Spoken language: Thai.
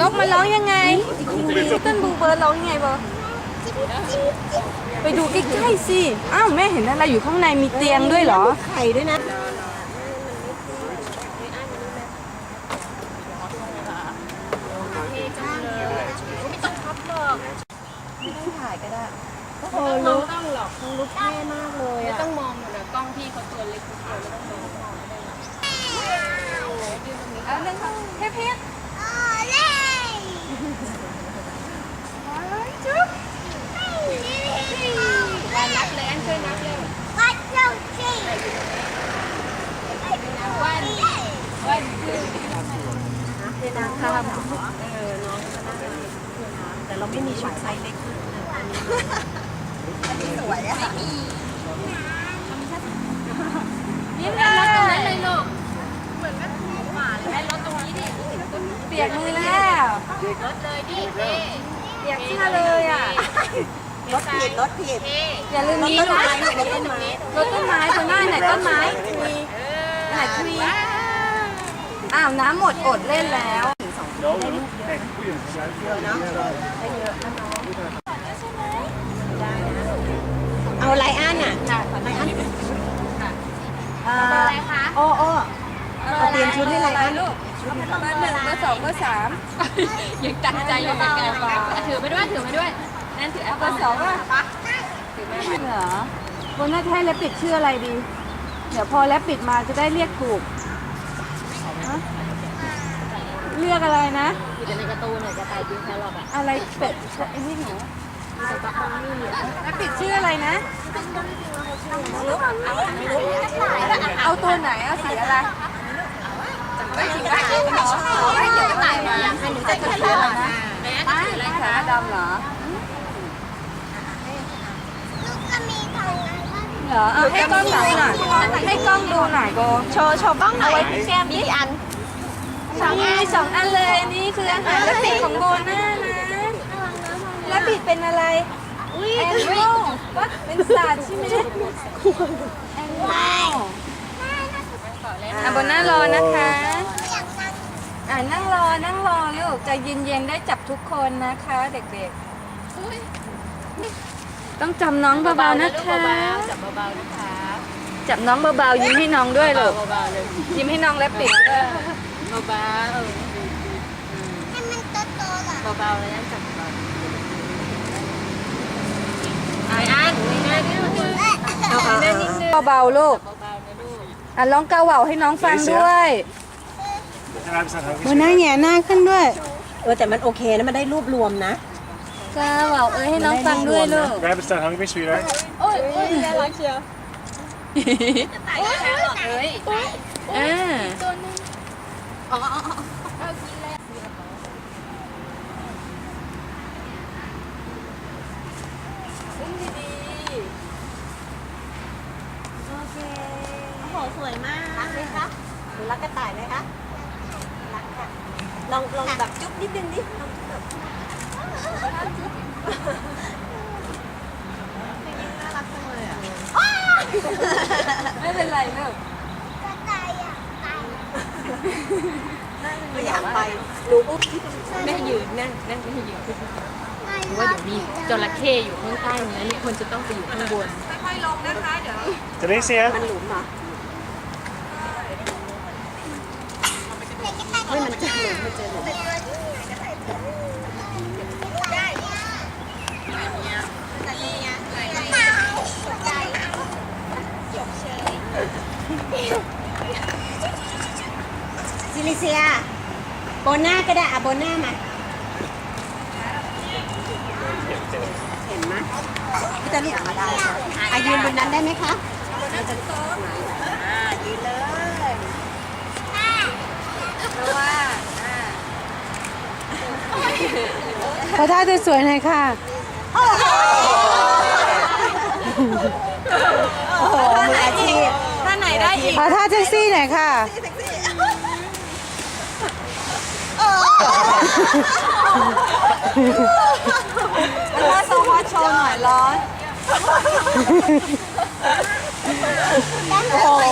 นกมันร้องยังไงต้นบูเบิร์ดร้องยังไงบอไปดูใกล้ๆสิ อ้าวแม่เห็นอะไรอยู่ข้างในมีเตียงด้วยเหรอ ไข่ด้วยนะโอ้ลุกต้องหรอกลุกเท่มากเลยไม่อะ ต้องมองมันนะกล้องพี่เขาตัวเล็กตัวเดียวไม่ต้องมองไม่ได้หรอกเอาเรื่องเทพ แต่เราไม่มีชุดไซส์เล็กอันนี้สวยอะนี่แม่รถตรงนั้นเลยลูกเหมือนแม่ถูกหมาเลยแม่รถตรงนี้ดิ เปี ยกมือแล้วรถเลยดิเท่เปียกเสื้อเลยอะ รถผิดรถผิดอย่าลืมรถนี้ต้นไม้หน่อยรถต้นไม้รถต้นไม้ตัวหน้าไหนต้นไม้ทวีไหนทวีอ้าวน้ำหมดอดเล่นแล้วเอาไลอ้อนอะไลอ้อนอ่าอะไรคะโอ้โอ้เอาเตรียมชุดให้ไลอ้อนลูก เบอร์หนึ่งเบอร์สองเบอร์สามยังตั้งใจอยู่เป็นไงฟ้าถือไปด้วยถือไปด้วย นั่นถือแอปเบเปิอลร์สองว่าเหรอคนน่าจะให้แล้วปิดชื่ออะไรดี เดี๋ยวพอแล้วปิดมาจะได้เรียกถูกฮะเรียกอะไรนะอยู่แต่ในการ์ตูนเนี่ยจะตายจริงแครอทอะอะไรเป็ดไอ้นี่หนูแล้วปิดชื่ออะไรนะเอาตัวไหนเอาสีอะไรไม่สีอะไรไม่เกี่ยวกับไหน มาให้หนูจะถืออะไรนะแม่ป้าถืออะไรขาคะดำเหรอเหรอเอาให้กล้องดูหน่อยให้กล้องดูหน่อยโกโชว์โชว์บ้างหน่อยแก้มกี่อันนี่สองอันเลยนนี้คืออาหารและปิดของโบน่านะและปิดเป็นอะไรแอนโมว่าเป็นสัตว์ใช่ไหมแอนโมอะโบน่ารอนะคะ อ่านั่งรอนั่งรอลูกใจเย็นๆได้จับทุกคนนะคะ เด็กๆ ต้องจำน้องเบาๆนะคะจับเบาๆนะคะจับน้องเบาๆยิ้มให้น้องด้วยลูกเบาๆเลยยิ้มให้น้องและปิดด้วยเบาๆเบาๆเลยนั่นจับเบาไอ้อันไอ้อันนี่มันคือเอาเอาเอาเบาๆลูกเบาๆนะลูกอะร้องกาเหว่าให้น้องฟังด้วย บนหน้าแง่หน้าขึ้นด้วย เออแต่มันโอเคนะมันได้รูปรวมนะกาเหว่าเอ้ยให้น้องฟังด้วยลูก Rabbits don't hungry, sweetheart. โอ้ยโอ้ยน่ารักเชียวตายแครอทเลยอ่าตัวนึงอ๋ออ๋ออ๋อเอากินแล้วอุ้มดีโอเคโอ้โหสวยมากรักไหมคะหนูรักกระต่ายไหมคะรักค่ะ ลองลองแบบจุ๊บนิดนึงดิลองจุ๊บแบบน่ารักจังเลยอะๆไม่เป็นไรลูกไม่อยากไปดูปุ๊บแม่ยืนนั่งนั่งไม่ให้ยืนเพราะว่าเดี๋ยวมีจระเข้อยู่ข้างใต้นั้นนี่คนจะต้องไปอยู่ข้างบนค่อยๆลงนะคะเดี๋ยว Delicia. มันหลุมเหรอ ไม่มันจะหลุมมันจะหลุมซิลิเซียโบน่าก็ได้อะโบน่ามาเห็นไหมพี่จะลูกมาได้ค่ะอายืนบนนั้นได้ไหมคะมันจะอ่ายืนเลย เพราะว่า ขอท่าสวยๆหน่อยค่ะ โอ้โหมืออาชีพถ้าไหนได้อีกขอท่าเซ็กซี่หน่อยค่ะ แล้วถ้าโซฮอตโชว์หน่อยร้อน โอ้โห